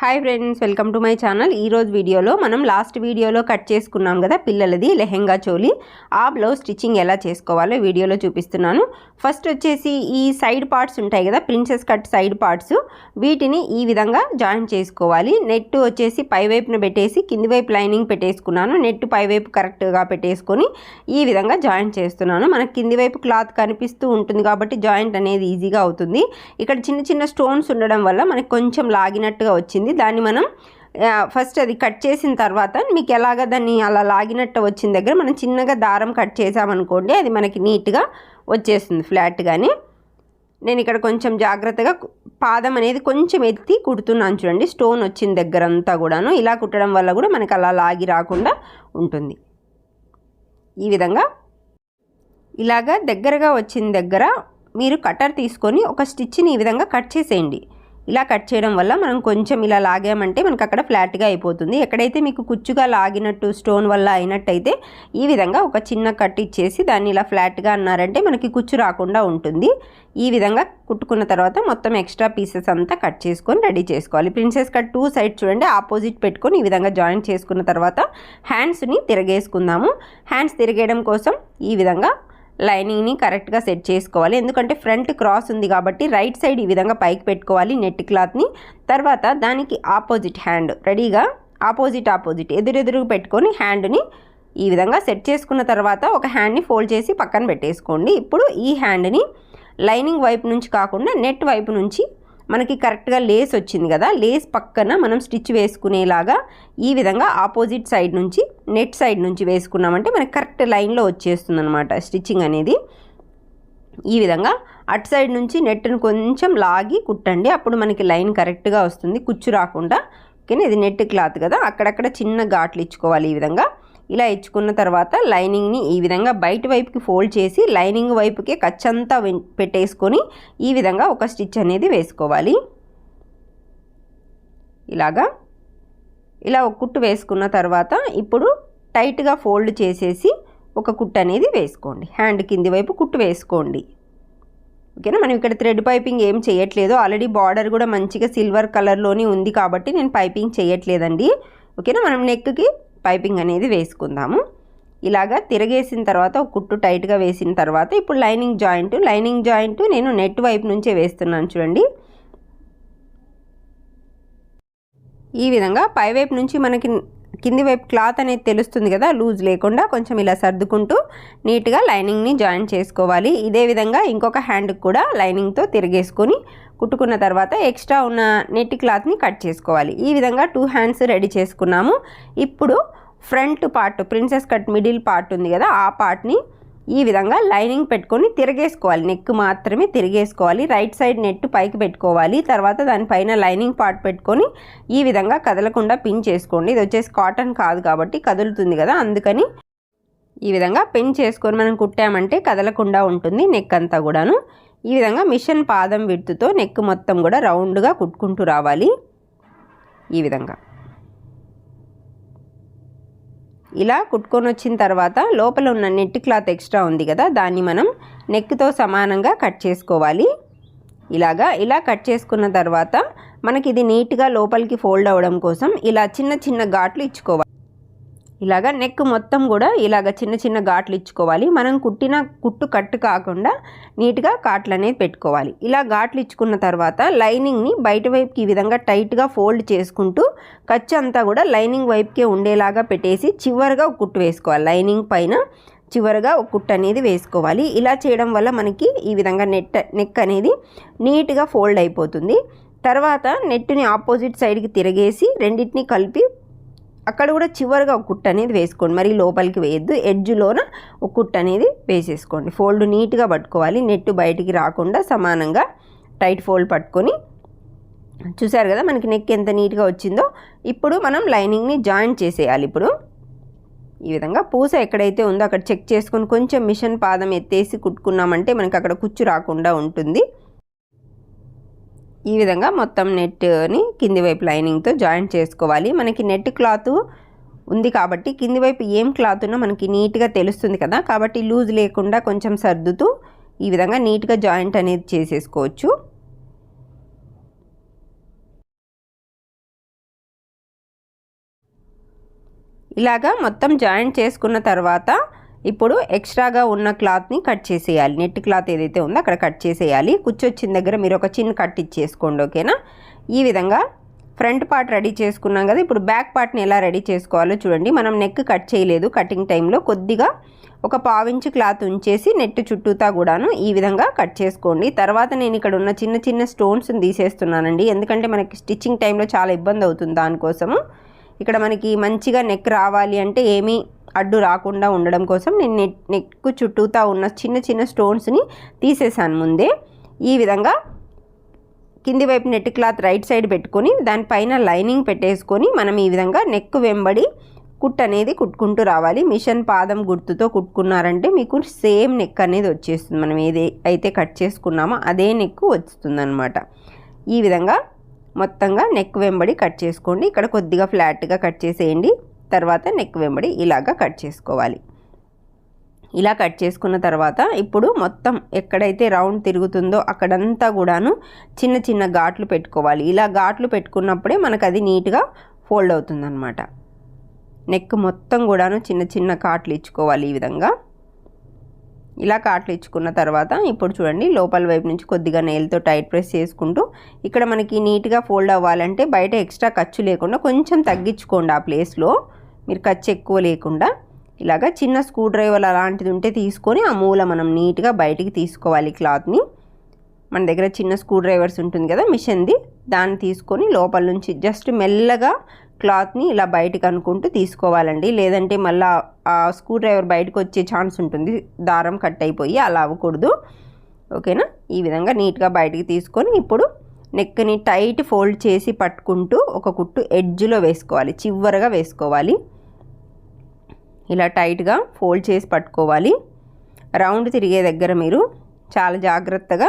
Hi friends welcome to my channel ఈరోజు వీడియోలో మనం లాస్ట్ వీడియోలో కట్ చేసుకున్నాం కదా పిల్లలది లెహెంగా చోలి. ఆ బ్లౌజ్ స్టిచ్చింగ్ ఎలా చేసుకోవాలో వీడియోలో చూపిస్తున్నాను. ఫస్ట్ వచ్చేసి ఈ సైడ్ పార్ట్స్ ఉంటాయి కదా ప్రిన్సెస్ కట్ సైడ్ పార్ట్స్ వీటిని ఈ విధంగా జాయిన్ చేసుకోవాలి. నెట్ వచ్చేసి పై వైపున పెట్టేసి కింది వైపు లైనింగ్ పెట్టేసుకున్నాను. నెట్ పై వైపు కరెక్ట్గా పెట్టేసుకొని ఈ విధంగా జాయింట్ చేస్తున్నాను. మనకి కింది వైపు క్లాత్ కనిపిస్తూ ఉంటుంది కాబట్టి జాయింట్ అనేది ఈజీగా అవుతుంది. ఇక్కడ చిన్న చిన్న స్టోన్స్ ఉండడం వల్ల మనకి కొంచెం లాగినట్టుగా వచ్చింది. దాన్ని మనం ఫస్ట్ అది కట్ చేసిన తర్వాత మీకు ఎలాగ దాన్ని అలా లాగినట్టు వచ్చిన దగ్గర మనం చిన్నగా దారం కట్ చేసామనుకోండి అది మనకి నీట్గా వచ్చేస్తుంది ఫ్లాట్గానే. నేను ఇక్కడ కొంచెం జాగ్రత్తగా పాదం అనేది కొంచెం ఎత్తి కుడుతున్నాను చూడండి స్టోన్ వచ్చిన దగ్గర అంతా కూడాను. ఇలా కుట్టడం వల్ల కూడా మనకి అలా లాగి రాకుండా ఉంటుంది. ఈ విధంగా ఇలాగా దగ్గరగా వచ్చిన దగ్గర మీరు కటర్ తీసుకొని ఒక స్టిచ్ని ఈ విధంగా కట్ చేసేయండి. ఇలా కట్ చేయడం వల్ల మనం కొంచెం ఇలా లాగామంటే మనకు అక్కడ ఫ్లాట్గా అయిపోతుంది. ఎక్కడైతే మీకు కుచ్చుగా లాగినట్టు స్టోన్ వల్ల అయినట్టయితే ఈ విధంగా ఒక చిన్న కట్ ఇచ్చేసి దాన్ని ఇలా ఫ్లాట్గా అన్నారంటే మనకి కుచ్చు రాకుండా ఉంటుంది. ఈ విధంగా కుట్టుకున్న తర్వాత మొత్తం ఎక్స్ట్రా పీసెస్ అంతా కట్ చేసుకొని రెడీ చేసుకోవాలి. ప్రిన్సెస్ కట్ టూ సైడ్ చూడండి ఆపోజిట్ పెట్టుకొని ఈ విధంగా జాయింట్ చేసుకున్న తర్వాత హ్యాండ్స్ని తిరగేసుకుందాము. హ్యాండ్స్ తిరగేయడం కోసం ఈ విధంగా లైనింగ్ని కరెక్ట్గా సెట్ చేసుకోవాలి. ఎందుకంటే ఫ్రంట్ క్రాస్ ఉంది కాబట్టి రైట్ సైడ్ ఈ విధంగా పైకి పెట్టుకోవాలి నెట్ క్లాత్ని. తర్వాత దానికి ఆపోజిట్ హ్యాండ్. రెడీగా? Opposite opposite. ఎదురెదురు పెట్టుకొని హ్యాండ్ని ఈ విధంగా సెట్ చేసుకున్న తర్వాత ఒక హ్యాండ్ని ఫోల్డ్ చేసి పక్కన పెట్టేసుకోండి. ఇప్పుడు ఈ హ్యాండ్ని లైనింగ్ వైపు నుంచి కాకుండా నెట్ వైపు నుంచి మనకి కరెక్ట్గా లేస్ వచ్చింది కదా లేస్ పక్కన మనం స్టిచ్ వేసుకునేలాగా ఈ విధంగా ఆపోజిట్ సైడ్ నుంచి నెట్ సైడ్ నుంచి వేసుకున్నామంటే మనకి కరెక్ట్ లైన్లో వచ్చేస్తుంది అనమాట స్టిచ్చింగ్ అనేది. ఈ విధంగా అటు సైడ్ నుంచి నెట్ను కొంచెం లాగి కుట్టండి అప్పుడు మనకి లైన్ కరెక్ట్గా వస్తుంది కుచ్చు రాకుండా. ఓకేనా? ఇది నెట్ క్లాత్ కదా అక్కడక్కడ చిన్న ఘాట్లు ఇచ్చుకోవాలి ఈ విధంగా. ఇలా ఇచ్చుకున్న తర్వాత లైనింగ్ని ఈ విధంగా బయట వైపుకి ఫోల్డ్ చేసి లైనింగ్ వైపుకే కచ్చంతా పెట్టేసుకొని ఈ విధంగా ఒక స్టిచ్ అనేది వేసుకోవాలి. ఇలాగా. ఇలా ఒక కుట్టు వేసుకున్న తర్వాత ఇప్పుడు టైట్గా ఫోల్డ్ చేసేసి ఒక కుట్టు అనేది వేసుకోండి. హ్యాండ్ కింది వైపు కుట్టు వేసుకోండి. ఓకేనా? మనం ఇక్కడ థ్రెడ్ పైపింగ్ ఏం చేయట్లేదు. ఆల్రెడీ బార్డర్ కూడా మంచిగా సిల్వర్ కలర్లోనే ఉంది కాబట్టి నేను పైపింగ్ చేయట్లేదండి. ఓకేనా? మనం నెక్కి పైపింగ్ అనేది వేసుకుందాము. ఇలాగా తిరగేసిన తర్వాత ఒక కుట్టు టైట్గా వేసిన తర్వాత ఇప్పుడు లైనింగ్ జాయింట్ లైనింగ్ జాయింట్ నేను నెట్ వైపు నుంచే వేస్తున్నాను చూడండి. ఈ విధంగా పైవైపు నుంచి మనకి కింది వైపు క్లాత్ అనేది తెలుస్తుంది కదా లూజ్ లేకుండా కొంచెం ఇలా సర్దుకుంటూ నీట్గా లైనింగ్ని జాయిన్ చేసుకోవాలి. ఇదే విధంగా ఇంకొక హ్యాండ్కి కూడా లైనింగ్తో తిరిగేసుకొని కుట్టుకున్న తర్వాత ఎక్స్ట్రా ఉన్న నెట్ క్లాత్ని కట్ చేసుకోవాలి. ఈ విధంగా టూ హ్యాండ్స్ రెడీ చేసుకున్నాము. ఇప్పుడు front part princess cut middle part ఉంది కదా ఆ పార్ట్ని ఈ విధంగా లైనింగ్ పెట్టుకొని తిరిగేసుకోవాలి. నెక్ మాత్రమే తిరిగేసుకోవాలి. రైట్ సైడ్ నెట్ పైకి పెట్టుకోవాలి. తర్వాత దానిపైన లైనింగ్ పార్ట్ పెట్టుకొని ఈ విధంగా కదలకుండా పిన్ చేసుకోండి. ఇది వచ్చేసి కాటన్ కాదు కాబట్టి కదులుతుంది కదా అందుకని ఈ విధంగా పిన్ చేసుకొని మనం కుట్టామంటే కదలకుండా ఉంటుంది నెక్ అంతా కూడాను. ఈ విధంగా మిషన్ పాదం విడుతుతో నెక్ మొత్తం కూడా రౌండ్గా కుట్టుకుంటూ రావాలి. ఈ విధంగా. ఇలా కుట్టుకొని వచ్చిన తర్వాత లోపల ఉన్న నెట్ క్లాత్ ఎక్స్ట్రా ఉంది కదా దాన్ని మనం నెక్తో సమానంగా కట్ చేసుకోవాలి. ఇలాగా ఇలా కట్ చేసుకున్న తర్వాత మనకి ఇది నీట్గా లోపలికి ఫోల్డ్ అవ్వడం కోసం ఇలా చిన్న చిన్న ఘాట్లు ఇచ్చుకోవాలి. ఇలాగ నెక్ మొత్తం కూడా ఇలాగ చిన్న చిన్న ఘాట్లు ఇచ్చుకోవాలి. మనం కుట్టిన కుట్టు కట్టు కాకుండా నీట్గా కాట్లు అనేది పెట్టుకోవాలి. ఇలా ఘాట్లు ఇచ్చుకున్న తర్వాత లైనింగ్ని బయట వైపుకి ఈ విధంగా టైట్గా ఫోల్డ్ చేసుకుంటూ ఖర్చు అంతా కూడా లైనింగ్ వైపుకే ఉండేలాగా పెట్టేసి చివరిగా ఒక కుట్టు వేసుకోవాలి. లైనింగ్ పైన చివరిగా ఒక కుట్టు అనేది వేసుకోవాలి. ఇలా చేయడం వల్ల మనకి ఈ విధంగా నెట్ నెక్ అనేది నీట్గా ఫోల్డ్ అయిపోతుంది. తర్వాత నెట్ని ఆపోజిట్ సైడ్కి తిరిగేసి రెండింటిని కలిపి అక్కడ కూడా చివరిగా ఒక కుట్ అనేది వేసుకోండి. మరి లోపలికి వేయద్దు. ఎడ్జ్లోన ఒక కుట్ అనేది వేసేసుకోండి. ఫోల్డ్ నీట్గా పట్టుకోవాలి. నెట్ బయటికి రాకుండా సమానంగా టైట్ ఫోల్డ్ పట్టుకొని. చూసారు కదా మనకి నెక్ ఎంత నీట్గా వచ్చిందో? ఇప్పుడు మనం లైనింగ్ని జాయింట్ చేసేయాలి. ఇప్పుడు ఈ విధంగా పూస ఎక్కడైతే ఉందో అక్కడ చెక్ చేసుకొని కొంచెం మిషన్ పాదం ఎత్తేసి కుట్టుకున్నామంటే మనకి అక్కడ కుచ్చు రాకుండా ఉంటుంది. ఈ విధంగా మొత్తం నెట్ని కింది వైపు లైనింగ్తో జాయింట్ చేసుకోవాలి. మనకి నెట్ క్లాత్ ఉంది కాబట్టి కింది వైపు ఏం క్లాత్ ఉన్నా మనకి నీట్గా తెలుస్తుంది కదా. కాబట్టి లూజ్ లేకుండా కొంచెం సర్దుతూ ఈ విధంగా నీట్గా జాయింట్ అనేది చేసేసుకోవచ్చు. ఇలాగా మొత్తం జాయింట్ చేసుకున్న తర్వాత ఇప్పుడు ఎక్స్ట్రాగా ఉన్న క్లాత్ని కట్ చేసేయాలి. నెట్ క్లాత్ ఏదైతే ఉందో అక్కడ కట్ చేసేయాలి. కుచ్చొచ్చిన దగ్గర మీరు ఒక చిన్న కట్ ఇచ్చేసుకోండి ఓకేనా? ఈ విధంగా ఫ్రంట్ పార్ట్ రెడీ చేసుకున్నాం కదా ఇప్పుడు బ్యాక్ పార్ట్ని ఎలా రెడీ చేసుకోవాలో చూడండి. మనం నెక్ కట్ చేయలేదు కటింగ్ టైంలో. కొద్దిగా ఒక పావించి క్లాత్ ఉంచేసి నెట్ చుట్టూతా కూడాను ఈ విధంగా కట్ చేసుకోండి. తర్వాత నేను ఇక్కడ ఉన్న చిన్న చిన్న స్టోన్స్ని తీసేస్తున్నానండి. ఎందుకంటే మనకి స్టిచ్చింగ్ టైంలో చాలా ఇబ్బంది అవుతుంది దానికోసము. ఇక్కడ మనకి మంచిగా నెక్ రావాలి అంటే ఏమీ అడ్డు రాకుండా ఉండడం కోసం నేను నెక్ నెక్ చుట్టూతా ఉన్న చిన్న చిన్న స్టోన్స్ని తీసేసాను ముందే. ఈ విధంగా కింది వైపు నెట్ క్లాత్ రైట్ సైడ్ పెట్టుకొని దానిపైన లైనింగ్ పెట్టేసుకొని మనం ఈ విధంగా నెక్ వెంబడి కుట్ అనేది కుట్టుకుంటూ రావాలి. మిషన్ పాదం గుర్తుతో కుట్టుకున్నారంటే మీకు సేమ్ నెక్ అనేది వచ్చేస్తుంది. మనం ఏది అయితే కట్ చేసుకున్నామో అదే నెక్ వస్తుందన్నమాట ఈ విధంగా మొత్తంగా నెక్ వెంబడి కట్ చేసుకోండి. ఇక్కడ కొద్దిగా ఫ్లాట్గా కట్ చేసేయండి. తర్వాత నెక్ వెంబడి ఇలాగా కట్ చేసుకోవాలి. ఇలా కట్ చేసుకున్న తర్వాత ఇప్పుడు మొత్తం ఎక్కడైతే రౌండ్ తిరుగుతుందో అక్కడంతా కూడాను చిన్న చిన్న ఘాట్లు పెట్టుకోవాలి. ఇలా ఘాట్లు పెట్టుకున్నప్పుడే మనకు అది నీట్గా ఫోల్డ్ అవుతుందన్నమాట. నెక్ మొత్తం కూడాను చిన్న చిన్న కాట్లు ఇచ్చుకోవాలి ఈ విధంగా. ఇలా కాట్లు ఇచ్చుకున్న తర్వాత ఇప్పుడు చూడండి లోపల వైపు నుంచి కొద్దిగా నెయిల్తో టైట్ ప్రెస్ చేసుకుంటూ ఇక్కడ మనకి నీట్గా ఫోల్డ్ అవ్వాలంటే బయట ఎక్స్ట్రా ఖర్చు లేకుండా కొంచెం తగ్గించుకోండి ఆ ప్లేస్లో మీరు ఖర్చు ఎక్కువ లేకుండా ఇలాగ చిన్న స్క్రూ డ్రైవర్ అలాంటిది ఉంటే తీసుకొని ఆ మూల మనం నీట్గా బయటికి తీసుకోవాలి క్లాత్ని మన దగ్గర చిన్న స్క్రూ డ్రైవర్స్ ఉంటుంది కదా మిషన్ది దాన్ని తీసుకొని లోపల నుంచి జస్ట్ మెల్లగా క్లాత్ని ఇలా బయటకు అనుకుంటూ తీసుకోవాలండి. లేదంటే మళ్ళీ ఆ స్క్రూ డ్రైవర్ బయటకు వచ్చే ఛాన్స్ ఉంటుంది. దారం కట్ అయిపోయి అలా అవ్వకూడదు. ఓకేనా ఈ విధంగా నీట్గా బయటికి తీసుకొని ఇప్పుడు నెక్ని టైట్ ఫోల్డ్ చేసి పట్టుకుంటూ ఒక కుట్టు ఎడ్జ్లో వేసుకోవాలి. చివరగా వేసుకోవాలి. ఇలా టైట్గా ఫోల్డ్ చేసి పట్టుకోవాలి. రౌండ్ తిరిగే దగ్గర మీరు చాలా జాగ్రత్తగా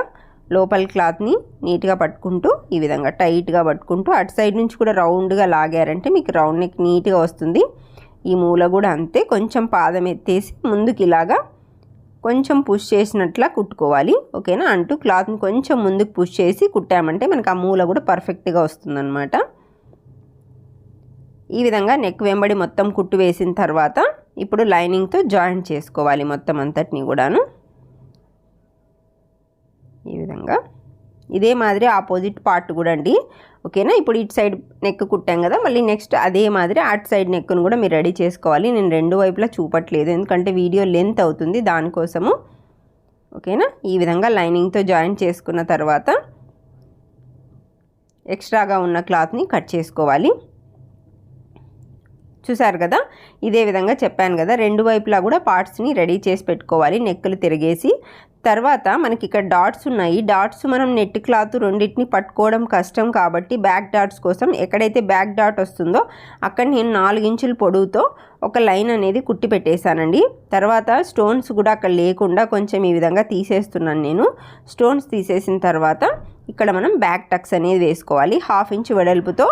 లోపల క్లాత్ని నీట్గా పట్టుకుంటూ ఈ విధంగా టైట్గా పట్టుకుంటూ అటు సైడ్ నుంచి కూడా రౌండ్గా లాగారంటే మీకు రౌండ్ నెక్ నీట్గా వస్తుంది. ఈ మూల కూడా అంతే కొంచెం పాదం ఎత్తేసి ముందుకు ఇలాగా కొంచెం పుష్ చేసినట్లా కుట్టుకోవాలి. ఓకేనా? అంటూ క్లాత్ని కొంచెం ముందుకు పుష్ చేసి కుట్టామంటే మనకు ఆ మూల కూడా పర్ఫెక్ట్గా వస్తుందన్నమాట. ఈ విధంగా నెక్ వెంబడి మొత్తం కుట్టు వేసిన తర్వాత ఇప్పుడు లైనింగ్తో జాయింట్ చేసుకోవాలి మొత్తం అంతటిని కూడాను. ఈ విధంగా. ఇదే మాదిరి ఆపోజిట్ పార్ట్ కూడా అండి. ఓకేనా ఇప్పుడు ఇటు సైడ్ నెక్ కుట్టాం కదా? మళ్ళీ నెక్స్ట్ అదే మాదిరి అటు సైడ్ నెక్ను కూడా మీరు రెడీ చేసుకోవాలి. నేను రెండు వైపులా చూపట్లేదు. ఎందుకంటే వీడియో లెంత్ అవుతుంది దానికోసము. ఓకేనా ఈ విధంగా లైనింగ్తో జాయిన్ చేసుకున్న తర్వాత ఎక్స్ట్రాగా ఉన్న క్లాత్ని కట్ చేసుకోవాలి. చూసారు కదా? ఇదే విధంగా చెప్పాను కదా. రెండు వైపులా కూడా పార్ట్స్ని రెడీ చేసి పెట్టుకోవాలి. నెక్కులు తిరిగేసి. తర్వాత మనకి ఇక్కడ డాట్స్ ఉన్నాయి. డాట్స్ మనం నెట్ క్లాత్ రెండింటిని పట్టుకోవడం కష్టం కాబట్టి బ్యాక్ డాట్స్ కోసం ఎక్కడైతే బ్యాక్ డాట్ వస్తుందో అక్కడ నేను నాలుగు ఇంచుల పొడవుతో ఒక లైన్ అనేది కుట్టి పెట్టేశానండి. తర్వాత స్టోన్స్ కూడా అక్కడ లేకుండా కొంచెం ఈ విధంగా తీసేస్తున్నాను నేను. స్టోన్స్ తీసేసిన తర్వాత ఇక్కడ మనం బ్యాక్ టక్స్ అనేది వేసుకోవాలి. హాఫ్ ఇంచ్ వెడల్పుతో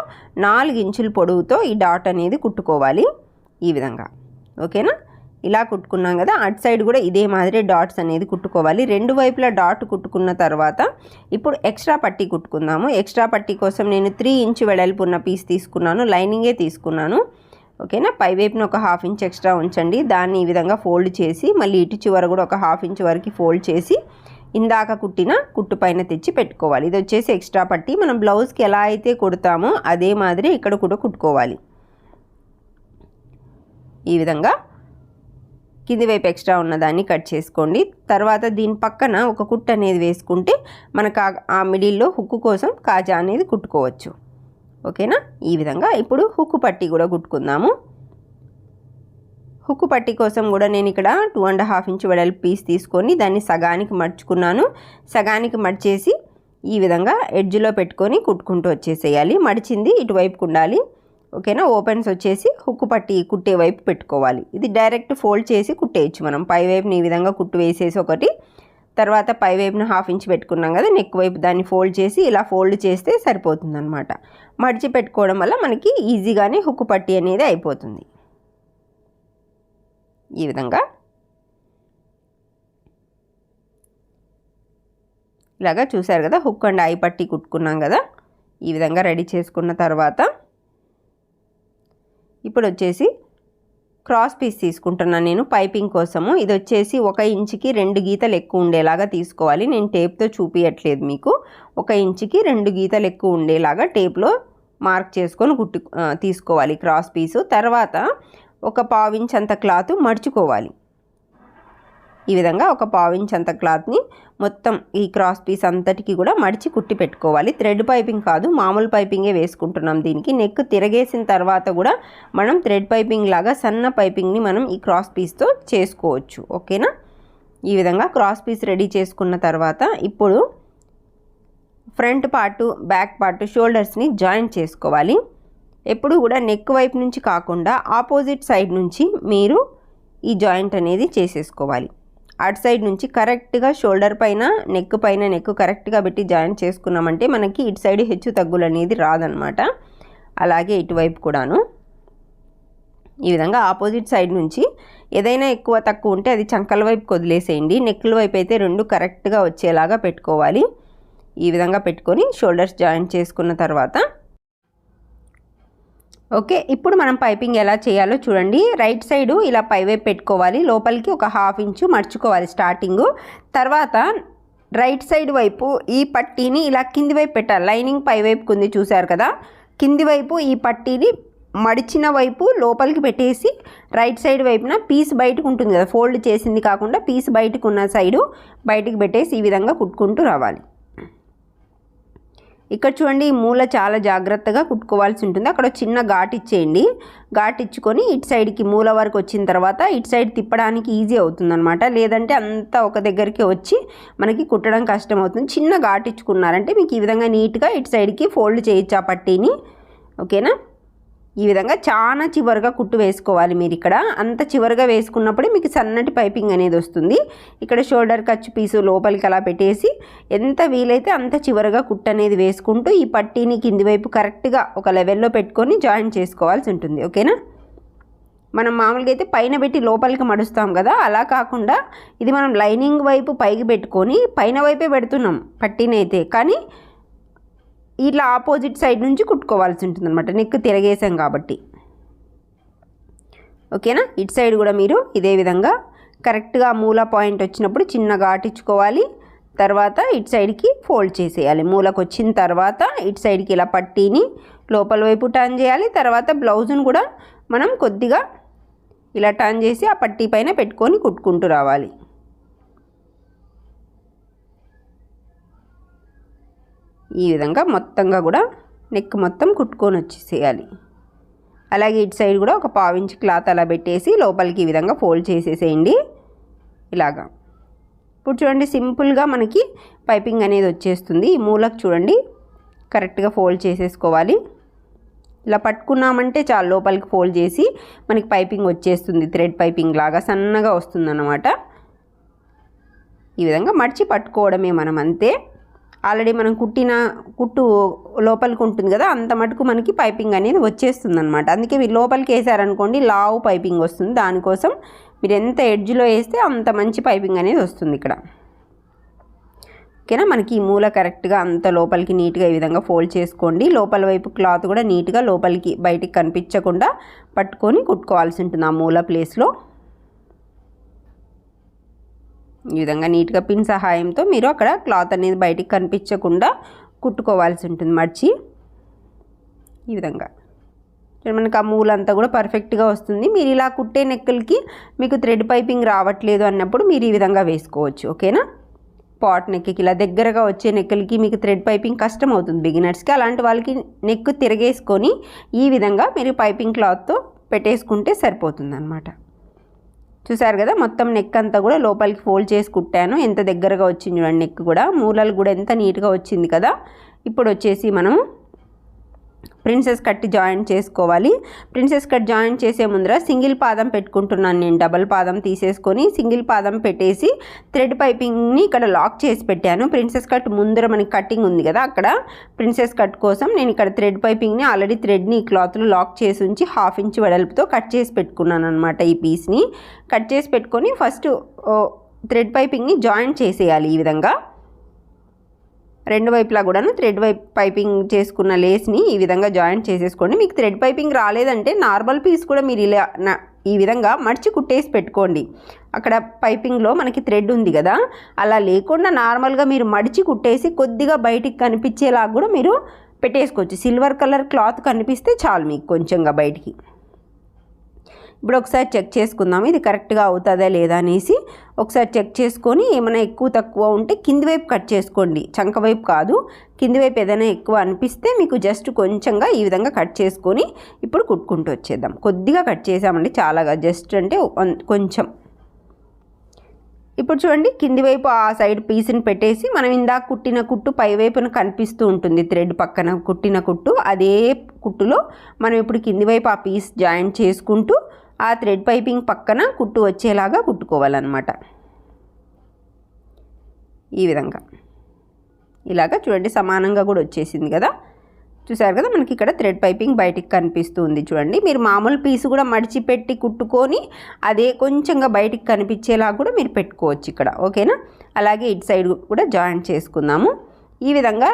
నాలుగు ఇంచుల పొడవుతో ఈ డాట్ అనేది కుట్టుకోవాలి. ఈ విధంగా. ఓకేనా ఇలా కుట్టుకున్నాం కదా అటు సైడ్ కూడా ఇదే మాదిరి డాట్స్ అనేది కుట్టుకోవాలి. రెండు వైపులా డాట్ కుట్టుకున్న తర్వాత ఇప్పుడు ఎక్స్ట్రా పట్టీ కుట్టుకుందాము. ఎక్స్ట్రా పట్టీ కోసం నేను త్రీ ఇంచ్ వెడల్పు ఉన్న పీస్ తీసుకున్నాను. లైనింగే తీసుకున్నాను. ఓకేనా పై వైపున ఒక హాఫ్ ఇంచ్ ఎక్స్ట్రా ఉంచండి. దాన్ని ఈ విధంగా ఫోల్డ్ చేసి మళ్ళీ ఇటు చివర కూడా ఒక హాఫ్ ఇంచ్ వరకు ఫోల్డ్ చేసి ఇందాక కుట్టిన కుట్టు పైన తెచ్చి పెట్టుకోవాలి. ఇది వచ్చేసి ఎక్స్ట్రా పట్టి మనం బ్లౌజ్కి ఎలా అయితే కుడతామో అదే మాదిరి ఇక్కడ కూడా కుట్టుకోవాలి. ఈ విధంగా కింది వైపు ఎక్స్ట్రా ఉన్నదాన్ని కట్ చేసుకోండి. తర్వాత దీని పక్కన ఒక కుట్టు అనేది వేసుకుంటే మనకు ఆ మిడిల్లో హుక్కు కోసం కాజా అనేది కుట్టుకోవచ్చు. ఓకేనా? ఈ విధంగా ఇప్పుడు హుక్కు పట్టి కూడా కుట్టుకుందాము. హుక్కు పట్టి కోసం కూడా నేను ఇక్కడ టూ అండ్ హాఫ్ ఇంచ్ వెడల్పు పీస్ తీసుకొని దాన్ని సగానికి మడుచుకున్నాను. సగానికి మడిచేసి ఈ విధంగా ఎడ్జ్లో పెట్టుకొని కుట్టుకుంటూ వచ్చేసేయాలి. మడిచింది ఇటువైపుకు ఉండాలి. ఓకేనా? ఓపెన్స్ వచ్చేసి హుక్కు పట్టి కుట్టే వైపు పెట్టుకోవాలి. ఇది డైరెక్ట్ ఫోల్డ్ చేసి కుట్టేయచ్చు మనం. పై వైపుని ఈ విధంగా కుట్టు వేసేసి ఒకటి తర్వాత పై వైపున హాఫ్ ఇంచ్ పెట్టుకున్నాం కదా నెక్ వైపు దాన్ని ఫోల్డ్ చేసి ఇలా ఫోల్డ్ చేస్తే సరిపోతుందన్నమాట. మడిచి పెట్టుకోవడం వల్ల మనకి ఈజీగానే హుక్కు పట్టి అనేది అయిపోతుంది. ఈ విధంగా. ఇలాగా చూసారు కదా హుక్ అండ్ ఐ పట్టి కుట్టుకున్నాం కదా ఈ విధంగా రెడీ చేసుకున్న తర్వాత. ఇప్పుడు వచ్చేసి క్రాస్ పీస్ తీసుకుంటున్నాను నేను పైపింగ్ కోసము. ఇది వచ్చేసి ఒక ఇంచుకి రెండు గీతలు ఎక్కువ ఉండేలాగా తీసుకోవాలి. నేను టేప్తో చూపించట్లేదు మీకు. ఒక ఇంచుకి రెండు గీతలు ఎక్కువ ఉండేలాగా టేప్లో మార్క్ చేసుకొని కుట్టు తీసుకోవాలి క్రాస్ పీసు. తర్వాత ఒక పావించంత క్లాత్ మడుచుకోవాలి. ఈ విధంగా ఒక పావించంత క్లాత్ని మొత్తం ఈ క్రాస్ పీస్ అంతటికి కూడా మడిచి కుట్టి పెట్టుకోవాలి. థ్రెడ్ పైపింగ్ కాదు మామూలు పైపింగే వేసుకుంటున్నాం దీనికి. నెక్ తిరగేసిన తర్వాత కూడా మనం థ్రెడ్ పైపింగ్ లాగా సన్న పైపింగ్ని మనం ఈ క్రాస్ పీస్తో చేసుకోవచ్చు. ఓకేనా? ఈ విధంగా క్రాస్ పీస్ రెడీ చేసుకున్న తర్వాత ఇప్పుడు ఫ్రంట్ పార్టు బ్యాక్ పార్టు షోల్డర్స్ని జాయింట్ చేసుకోవాలి. ఎప్పుడు కూడా నెక్ వైపు నుంచి కాకుండా ఆపోజిట్ సైడ్ నుంచి మీరు ఈ జాయింట్ అనేది చేసేసుకోవాలి. అటు సైడ్ నుంచి కరెక్ట్గా షోల్డర్ పైన నెక్ పైన నెక్ కరెక్ట్గా పెట్టి జాయింట్ చేసుకున్నామంటే మనకి ఇటు సైడ్ హెచ్చు తగ్గులు అనేది రాదనమాట అలాగే ఇటువైపు కూడాను. ఈ విధంగా ఆపోజిట్ సైడ్ నుంచి ఏదైనా ఎక్కువ తక్కువ ఉంటే అది చంకల వైపు వదిలేసేయండి. నెక్ల వైపు అయితే రెండు కరెక్ట్గా వచ్చేలాగా పెట్టుకోవాలి. ఈ విధంగా పెట్టుకొని షోల్డర్స్ జాయింట్ చేసుకున్న తర్వాత ఓకే ఇప్పుడు మనం పైపింగ్ ఎలా చేయాలో చూడండి. రైట్ సైడు ఇలా పైవైపు పెట్టుకోవాలి. లోపలికి ఒక హాఫ్ ఇంచు మర్చుకోవాలి స్టార్టింగు. తర్వాత రైట్ సైడ్ వైపు ఈ పట్టీని ఇలా కింది వైపు పెట్టాలి. లైనింగ్ పై వైపుకు ఉంది చూసారు కదా. కింది వైపు ఈ పట్టీని మడిచిన వైపు లోపలికి పెట్టేసి రైట్ సైడ్ వైపున పీస్ బయటకు ఉంటుంది కదా. ఫోల్డ్ చేసింది కాకుండా పీస్ బయటకు ఉన్న సైడు బయటకు పెట్టేసి ఈ విధంగా కుట్టుకుంటూ రావాలి. ఇక్కడ చూడండి ఈ మూల చాలా జాగ్రత్తగా కుట్టుకోవాల్సి ఉంటుంది. అక్కడ చిన్న ఘాట్ ఇచ్చేయండి. ఘాట్ ఇచ్చుకొని ఇటు సైడ్కి మూల వరకు వచ్చిన తర్వాత ఇటు సైడ్ తిప్పడానికి ఈజీ అవుతుందన్నమాట. లేదంటే అంతా ఒక దగ్గరికి వచ్చి మనకి కుట్టడం కష్టం అవుతుంది చిన్న ఘాట్ ఇచ్చుకున్నారంటే మీకు ఈ విధంగా నీట్గా ఇటు సైడ్కి ఫోల్డ్ చేయొచ్చు ఆ పట్టీని. ఓకేనా? ఈ విధంగా చాలా చివరిగా కుట్టు వేసుకోవాలి మీరు ఇక్కడ. అంత చివరిగా వేసుకున్నప్పుడే మీకు సన్నటి పైపింగ్ అనేది వస్తుంది. ఇక్కడ షోల్డర్ ఖర్చు పీసు లోపలికి అలా పెట్టేసి ఎంత వీలైతే అంత చివరిగా కుట్టు అనేది వేసుకుంటూ ఈ పట్టీని కింది వైపు కరెక్ట్గా ఒక లెవెల్లో పెట్టుకొని జాయిన్ చేసుకోవాల్సి ఉంటుంది. ఓకేనా? మనం మామూలుగా అయితే పైన పెట్టి లోపలికి మడుస్తాం కదా. అలా కాకుండా ఇది మనం లైనింగ్ వైపు పైకి పెట్టుకొని పైన వైపే పెడుతున్నాం పట్టీనైతే కానీ ఇట్లా ఆపోజిట్ సైడ్ నుంచి కుట్టుకోవాల్సి ఉంటుంది అనమాట నెక్ తిరగేసాం కాబట్టి. ఓకేనా? ఇటు సైడ్ కూడా మీరు ఇదే విధంగా కరెక్ట్గా మూల పాయింట్ వచ్చినప్పుడు చిన్న ఘాటించుకోవాలి తర్వాత ఇటు సైడ్కి ఫోల్డ్ చేసేయాలి. మూలకు వచ్చిన తర్వాత ఇటు సైడ్కి ఇలా పట్టీని లోపల వైపు టర్న్ చేయాలి. తర్వాత బ్లౌజ్ను కూడా మనం కొద్దిగా ఇలా టర్న్ చేసి ఆ పట్టీ పైన పెట్టుకొని కుట్టుకుంటూ రావాలి. ఈ విధంగా మొత్తంగా కూడా నెక్ మొత్తం కుట్టుకొని వచ్చేసేయాలి. అలాగే ఇటు సైడ్ కూడా ఒక పావించి క్లాత్ అలా పెట్టేసి లోపలికి ఈ విధంగా ఫోల్డ్ చేసేసేయండి. ఇలాగా. ఇప్పుడు చూడండి సింపుల్గా మనకి పైపింగ్ అనేది వచ్చేస్తుంది. ఈ మూలకు చూడండి కరెక్ట్గా ఫోల్డ్ చేసేసుకోవాలి. ఇలా పట్టుకున్నామంటే చాలా లోపలికి ఫోల్డ్ చేసి మనకి పైపింగ్ వచ్చేస్తుంది. థ్రెడ్ పైపింగ్ లాగా సన్నగా వస్తుందన్నమాట. ఈ విధంగా మడిచి పట్టుకోవడమే మనం అంతే. ఆల్రెడీ మనం కుట్టిన కుట్టు లోపలికి ఉంటుంది కదా అంత మటుకు మనకి పైపింగ్ అనేది వచ్చేస్తుంది అనమాట అందుకే మీరు లోపలికి వేసారనుకోండి లావు పైపింగ్ వస్తుంది. దానికోసం మీరు ఎంత ఎడ్జ్లో వేస్తే అంత మంచి పైపింగ్ అనేది వస్తుంది ఇక్కడ. ఓకేనా? మనకి ఈ మూల కరెక్ట్గా అంత లోపలికి నీట్గా ఈ విధంగా ఫోల్డ్ చేసుకోండి. లోపల వైపు క్లాత్ కూడా నీట్గా లోపలికి బయటికి కనిపించకుండా పట్టుకొని కుట్టుకోవాల్సి ఉంటుంది ఆ మూల ప్లేస్లో. ఈ విధంగా నీట్గా పిన్ సహాయంతో మీరు అక్కడ క్లాత్ అనేది బయటికి కనిపించకుండా కుట్టుకోవాల్సి ఉంటుంది మర్చి ఈ విధంగా. మనకి ఆ మూలంతా కూడా పర్ఫెక్ట్గా వస్తుంది. మీరు ఇలా కుట్టే నెక్కలకి మీకు థ్రెడ్ పైపింగ్ రావట్లేదు అన్నప్పుడు మీరు ఈ విధంగా వేసుకోవచ్చు ఓకేనా? పాట్ నెక్కి ఇలా దగ్గరగా వచ్చే నెక్కలకి మీకు థ్రెడ్ పైపింగ్ కష్టం అవుతుంది బిగినర్స్కి. అలాంటి వాళ్ళకి నెక్ తిరగేసుకొని ఈ విధంగా మీరు పైపింగ్ క్లాత్తో పెట్టేసుకుంటే సరిపోతుంది అనమాట చూసారు కదా మొత్తం నెక్ అంతా కూడా లోపలికి ఫోల్డ్ చేసి కుట్టాను. ఎంత దగ్గరగా వచ్చింది చూడండి నెక్ కూడా. మూలలు కూడా ఎంత నీట్గా వచ్చింది కదా. ఇప్పుడు వచ్చేసి మనం ప్రిన్సెస్ కట్ జాయింట్ చేసుకోవాలి. ప్రిన్సెస్ కట్ జాయింట్ చేసే ముందర సింగిల్ పాదం పెట్టుకుంటున్నాను నేను. డబల్ పాదం తీసేసుకొని సింగిల్ పాదం పెట్టేసి థ్రెడ్ పైపింగ్ని ఇక్కడ లాక్ చేసి పెట్టాను. ప్రిన్సెస్ కట్ ముందర మనకి కటింగ్ ఉంది కదా అక్కడ. ప్రిన్సెస్ కట్ కోసం నేను ఇక్కడ థ్రెడ్ పైపింగ్ని ఆల్రెడీ థ్రెడ్ని క్లాత్లో లాక్ చేసి ఉంచి హాఫ్ ఇంచ్ వెడల్పుతో కట్ చేసి పెట్టుకున్నాను అనమాట ఈ పీస్ని. కట్ చేసి పెట్టుకొని ఫస్ట్ థ్రెడ్ పైపింగ్ని జాయింట్ చేసేయాలి ఈ విధంగా. రెండు వైపులా కూడాను థ్రెడ్ వైప్ పైపింగ్ చేసుకున్న లేస్ని ఈ విధంగా జాయింట్ చేసేసుకోండి. మీకు థ్రెడ్ పైపింగ్ రాలేదంటే నార్మల్ పీస్ కూడా మీరు ఇలా ఈ విధంగా మడిచి కుట్టేసి పెట్టుకోండి. అక్కడ పైపింగ్లో మనకి థ్రెడ్ ఉంది కదా అలా లేకుండా నార్మల్గా మీరు మడిచి కుట్టేసి కొద్దిగా బయటికి కనిపించేలాగా కూడా మీరు పెట్టేసుకోవచ్చు. సిల్వర్ కలర్ క్లాత్ కనిపిస్తే చాలు మీకు కొంచెంగా బయటికి. ఇప్పుడు ఒకసారి చెక్ చేసుకుందాం ఇది కరెక్ట్గా అవుతుందా లేదా అనేసి. ఒకసారి చెక్ చేసుకొని ఏమైనా ఎక్కువ తక్కువ ఉంటే కింది వైపు కట్ చేసుకోండి. చంక వైపు కాదు కింది వైపు ఏదైనా ఎక్కువ అనిపిస్తే మీకు జస్ట్ కొంచెంగా ఈ విధంగా కట్ చేసుకొని ఇప్పుడు కుట్టుకుంటూ వచ్చేద్దాం. కొద్దిగా కట్ చేసామండి చాలాగా జస్ట్ అంటే కొంచెం. ఇప్పుడు చూడండి కింది వైపు ఆ సైడ్ పీస్ని పెట్టేసి మనం ఇందాక కుట్టిన కుట్టు పై వైపున కనిపిస్తూ ఉంటుంది థ్రెడ్ పక్కన కుట్టిన కుట్టు. అదే కుట్టులో మనం ఇప్పుడు కింది వైపు ఆ పీస్ జాయింట్ చేసుకుంటూ ఆ థ్రెడ్ పైపింగ్ పక్కన కుట్టు వచ్చేలాగా కుట్టుకోవాలన్నమాట. ఈ విధంగా. ఇలాగా చూడండి సమానంగా కూడా వచ్చేసింది కదా. చూసారు కదా మనకి ఇక్కడ థ్రెడ్ పైపింగ్ బయటికి కనిపిస్తుంది చూడండి. మీరు మామూలు పీసు కూడా మడిచిపెట్టి కుట్టుకొని అదే కొంచెంగా బయటికి కనిపించేలా కూడా మీరు పెట్టుకోవచ్చు ఇక్కడ. ఓకేనా? అలాగే ఇటు సైడ్ కూడా జాయింట్ చేసుకుందాము. ఈ విధంగా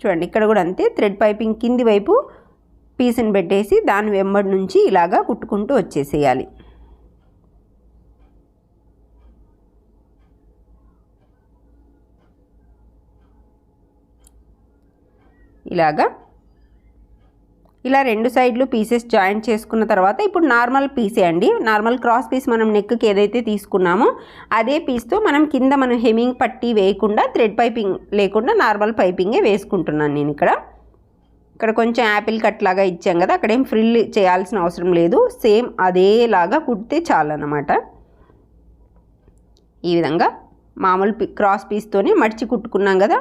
చూడండి ఇక్కడ కూడా అంతే. థ్రెడ్ పైపింగ్ కింది వైపు పీస్ని పెట్టేసి దాని వెంబడి నుంచి ఇలాగా కుట్టుకుంటూ వచ్చేసేయాలి. ఇలాగా. ఇలా రెండు సైడ్లు పీసెస్ జాయింట్ చేసుకున్న తర్వాత ఇప్పుడు నార్మల్ పీసే అండి. నార్మల్ క్రాస్ పీస్ మనం నెక్కి ఏదైతే తీసుకున్నామో అదే పీస్తో మనం కింద మనం హెమింగ్ పట్టి వేయకుండా థ్రెడ్ పైపింగ్ లేకుండా నార్మల్ పైపింగే వేసుకుంటున్నాను నేను ఇక్కడ. ఇక్కడ కొంచెం యాపిల్ కట్ లాగా ఇచ్చాం కదా అక్కడ ఏం ఫ్రిల్ చేయాల్సిన అవసరం లేదు. సేమ్ అదేలాగా కుడితే చాలన్నమాట. ఈ విధంగా మామూలు క్రాస్ పీస్తోనే మడిచి కుట్టుకున్నాం కదా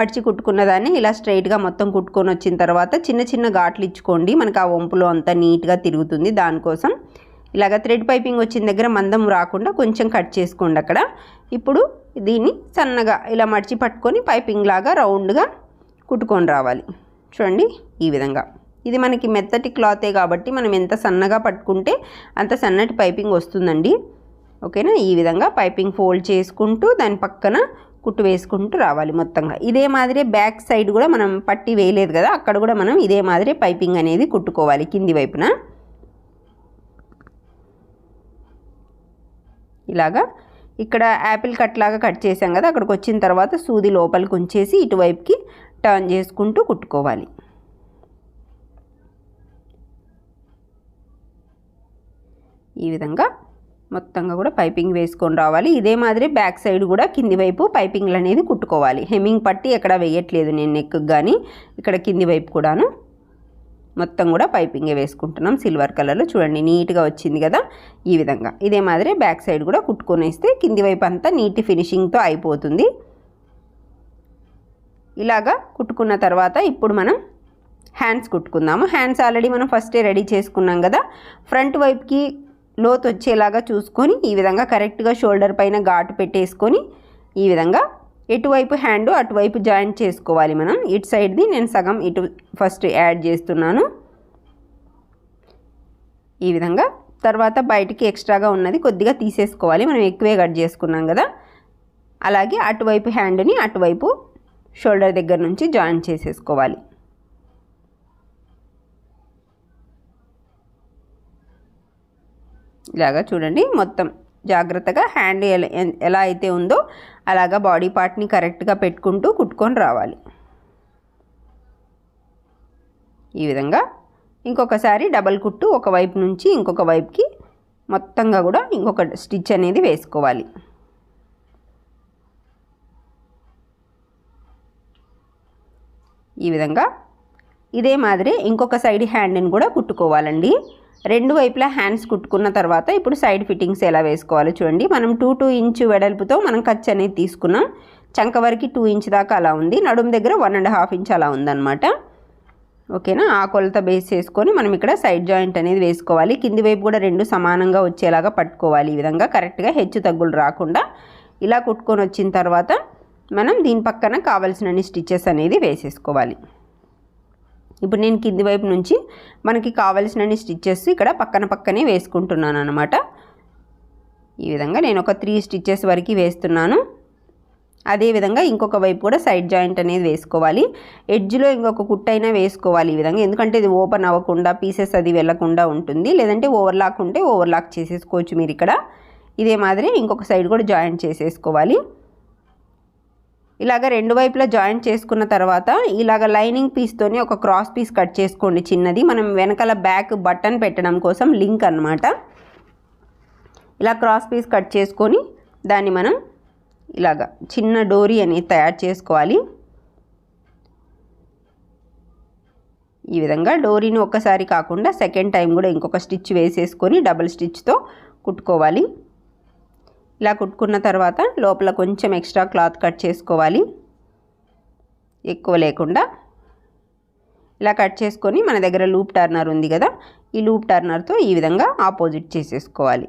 మడిచి కుట్టుకున్న దాన్ని ఇలా స్ట్రైట్గా మొత్తం కుట్టుకొని వచ్చిన తర్వాత చిన్న చిన్న ఘాట్లు ఇచ్చుకోండి. మనకు ఆ వంపులో అంతా నీట్గా తిరుగుతుంది దానికోసం. ఇలాగ థ్రెడ్ పైపింగ్ వచ్చిన దగ్గర మందం రాకుండా కొంచెం కట్ చేసుకోండి అక్కడ. ఇప్పుడు దీన్ని సన్నగా ఇలా మడిచి పట్టుకొని పైపింగ్ లాగా రౌండ్గా కుట్టుకొని రావాలి. చూడండి ఈ విధంగా. ఇది మనకి మెత్తటి క్లాతే కాబట్టి మనం ఎంత సన్నగా పట్టుకుంటే అంత సన్నటి పైపింగ్ వస్తుందండి. ఓకేనా? ఈ విధంగా పైపింగ్ ఫోల్డ్ చేసుకుంటూ దాని పక్కన కుట్టు వేసుకుంటూ రావాలి మొత్తంగా. ఇదే మాదిరి బ్యాక్ సైడ్ కూడా మనం పట్టి వేయలేదు కదా అక్కడ కూడా మనం ఇదే మాదిరి పైపింగ్ అనేది కుట్టుకోవాలి కింది వైపున. ఇలాగా ఇక్కడ యాపిల్ కట్ లాగా కట్ చేసాం కదా అక్కడికి వచ్చిన తర్వాత సూది లోపలికి ఉంచేసి ఇటువైపుకి టర్న్ చేసుకుంటూ కుట్టుకోవాలి. ఈ విధంగా మొత్తంగా కూడా పైపింగ్ వేసుకొని రావాలి. ఇదే మాదిరి బ్యాక్ సైడ్ కూడా కింది వైపు పైపింగ్లు అనేది కుట్టుకోవాలి. హెమ్మింగ్ పట్టి ఎక్కడ వేయట్లేదు నేను నెక్ కానీ ఇక్కడ కింది వైపు కూడాను. మొత్తం కూడా పైపింగే వేసుకుంటున్నాం. సిల్వర్ కలర్లో చూడండి నీట్గా వచ్చింది కదా ఈ విధంగా. ఇదే మాదిరి బ్యాక్ సైడ్ కూడా కుట్టుకొనేస్తే కింది వైపు అంతా నీట్ ఫినిషింగ్తో అయిపోతుంది. ఇలాగా కుట్టుకున్న తర్వాత ఇప్పుడు మనం హ్యాండ్స్ కుట్టుకుందాము. హ్యాండ్స్ ఆల్రెడీ మనం ఫస్టే రెడీ చేసుకున్నాం కదా. ఫ్రంట్ వైపుకి లోతు వచ్చేలాగా చూసుకొని ఈ విధంగా కరెక్ట్గా షోల్డర్ పైన ఘాటు పెట్టేసుకొని ఈ విధంగా ఎటువైపు హ్యాండ్ అటువైపు జాయింట్ చేసుకోవాలి మనం. ఇటు సైడ్ది నేను సగం ఇటు ఫస్ట్ యాడ్ చేస్తున్నాను. ఈ విధంగా తర్వాత బయటికి ఎక్స్ట్రాగా ఉన్నది కొద్దిగా తీసేసుకోవాలి. మనం ఎక్కువే కట్ చేసుకున్నాం కదా. అలాగే అటువైపు హ్యాండ్ని అటువైపు షోల్డర్ దగ్గర నుంచి జాయిన్ చేసేసుకోవాలి. ఇలాగా చూడండి మొత్తం జాగ్రత్తగా హ్యాండ్ ఎలా ఎలా అయితే ఉందో అలాగా బాడీ పార్ట్ని కరెక్ట్గా పెట్టుకుంటూ కుట్టుకొని రావాలి. ఈ విధంగా ఇంకొకసారి డబల్ కుట్టు ఒక వైపు నుంచి ఇంకొక వైపుకి మొత్తంగా కూడా ఇంకొక స్టిచ్ అనేది వేసుకోవాలి. ఈ విధంగా. ఇదే మాదిరి ఇంకొక సైడ్ హ్యాండ్ని కూడా కుట్టుకోవాలండి. రెండు వైపులా హ్యాండ్స్ కుట్టుకున్న తర్వాత ఇప్పుడు సైడ్ ఫిట్టింగ్స్ ఎలా వేసుకోవాలో చూడండి. మనం టూ టూ ఇంచు వెడల్పుతో మనం ఖర్చు అనేది తీసుకున్నాం. చంక వరకు టూ ఇంచ్ దాకా అలా ఉంది. నడుము దగ్గర వన్ అండ్ హాఫ్ ఇంచ్ అలా ఉందన్నమాట. ఓకేనా? ఆ కొలత బేస్ చేసుకొని మనం ఇక్కడ సైడ్ జాయింట్ అనేది వేసుకోవాలి. కింది వైపు కూడా రెండు సమానంగా వచ్చేలాగా పట్టుకోవాలి. ఈ విధంగా కరెక్ట్గా హెచ్చు తగ్గులు రాకుండా ఇలా కుట్టుకొని వచ్చిన తర్వాత మనం దీని పక్కన కావాల్సినన్ని స్టిచ్చెస్ అనేది వేసేసుకోవాలి. ఇప్పుడు నేను కింది వైపు నుంచి మనకి కావలసిన స్టిచ్చెస్ ఇక్కడ పక్కన పక్కనే వేసుకుంటున్నాను అనమాట ఈ విధంగా నేను ఒక త్రీ స్టిచ్చెస్ వరకు వేస్తున్నాను. అదేవిధంగా ఇంకొక వైపు కూడా సైడ్ జాయింట్ అనేది వేసుకోవాలి. ఎడ్జ్లో ఇంకొక కుట్టైనా వేసుకోవాలి ఈ విధంగా. ఎందుకంటే ఇది ఓపెన్ అవ్వకుండా పీసెస్ అది వెళ్ళకుండా ఉంటుంది. లేదంటే ఓవర్లాక్ ఉంటే ఓవర్లాక్ చేసేసుకోవచ్చు మీరు ఇక్కడ. ఇదే మాదిరి ఇంకొక సైడ్ కూడా జాయింట్ చేసేసుకోవాలి. ఇలాగ రెండు వైపులా జాయింట్ చేసుకున్న తర్వాత ఇలాగ లైనింగ్ పీస్తోనే ఒక క్రాస్ పీస్ కట్ చేసుకోండి. చిన్నది. మనం వెనకాల బ్యాక్ బటన్ పెట్టడం కోసం లింక్ అనమాట ఇలా క్రాస్ పీస్ కట్ చేసుకొని దాన్ని మనం ఇలాగ చిన్న డోరీ అనేది తయారు చేసుకోవాలి. ఈ విధంగా డోరీని ఒక్కసారి కాకుండా సెకండ్ టైం కూడా ఇంకొక స్టిచ్ వేసేసుకొని డబుల్ స్టిచ్తో కుట్టుకోవాలి. ఇలా కుట్టుకున్న తర్వాత లోపల కొంచెం ఎక్స్ట్రా క్లాత్ కట్ చేసుకోవాలి. ఎక్కువ లేకుండా. ఇలా కట్ చేసుకొని మన దగ్గర లూప్ టర్నర్ ఉంది కదా ఈ లూప్ టర్నర్తో ఈ విధంగా ఆపోజిట్ చేసేసుకోవాలి.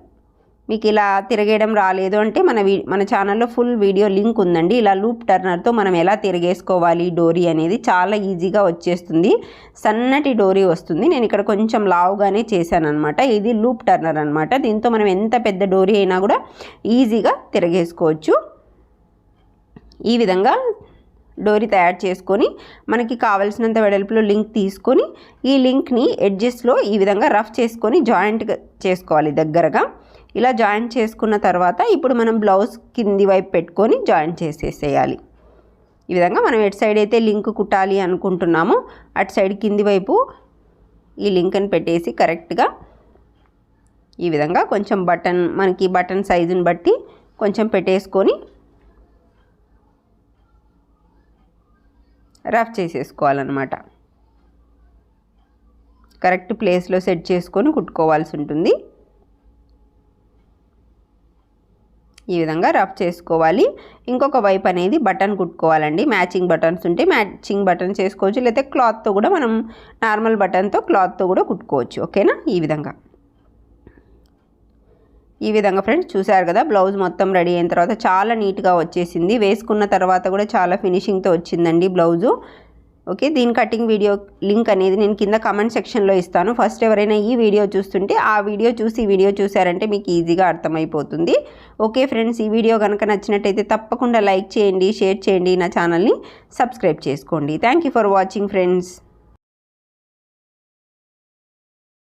మీకు ఇలా తిరగేయడం రాలేదు అంటే మన వీ మన ఛానల్లో ఫుల్ వీడియో లింక్ ఉందండి. ఇలా లూప్ టర్నర్తో మనం ఎలా తిరగేసుకోవాలి డోరీ అనేది చాలా ఈజీగా వచ్చేస్తుంది. సన్నటి డోరీ వస్తుంది. నేను ఇక్కడ కొంచెం లావుగానే చేశాను అనమాట ఇది లూప్ టర్నర్ అనమాట దీంతో మనం ఎంత పెద్ద డోరీ అయినా కూడా ఈజీగా తిరగేసుకోవచ్చు. ఈ విధంగా డోరీ తయారు చేసుకొని మనకి కావలసినంత వెడల్పులో లింక్ తీసుకొని ఈ లింక్ని ఎడ్జెస్లో ఈ విధంగా రఫ్ చేసుకొని జాయింట్ చేసుకోవాలి దగ్గరగా. ఇలా జాయింట్ చేసుకున్న తర్వాత ఇప్పుడు మనం బ్లౌజ్ కింది వైపు పెట్టుకొని జాయింట్ చేసేసేయాలి. ఈ విధంగా మనం ఎటు సైడ్ అయితే లింక్ కుట్టాలి అనుకుంటున్నామో అటు సైడ్ కింది వైపు ఈ లింక్ని పెట్టేసి కరెక్ట్గా ఈ విధంగా కొంచెం బటన్ మనకి బటన్ సైజుని బట్టి కొంచెం పెట్టేసుకొని రఫ్ చేసేసుకోవాలన్నమాట. కరెక్ట్ ప్లేస్లో సెట్ చేసుకొని కుట్టుకోవాల్సి ఉంటుంది. ఈ విధంగా రఫ్ చేసుకోవాలి. ఇంకొక వైపు అనేది బటన్ కుట్టుకోవాలండి. మ్యాచింగ్ బటన్స్ ఉంటే మ్యాచింగ్ బటన్ చేసుకోవచ్చు. లేకపోతే క్లాత్తో కూడా మనం నార్మల్ బటన్తో క్లాత్తో కూడా కుట్టుకోవచ్చు. ఓకేనా? ఈ విధంగా. ఈ విధంగా ఫ్రెండ్స్ చూసారు కదా బ్లౌజ్ మొత్తం రెడీ అయిన తర్వాత చాలా నీట్గా వచ్చేసింది. వేసుకున్న తర్వాత కూడా చాలా ఫినిషింగ్తో వచ్చిందండి బ్లౌజు. ఓకే దీని కటింగ్ వీడియో లింక్ అనేది నేను కింద కమెంట్ సెక్షన్లో ఇస్తాను. ఫస్ట్ ఎవరైనా ఈ వీడియో చూస్తుంటే ఆ వీడియో చూసి ఈ వీడియో చూసారంటే మీకు ఈజీగా అర్థమైపోతుంది. ఓకే ఫ్రెండ్స్ ఈ వీడియో కనుక నచ్చినట్టయితే తప్పకుండా లైక్ చేయండి షేర్ చేయండి నా ఛానల్ని సబ్స్క్రైబ్ చేసుకోండి. Thank you for watching friends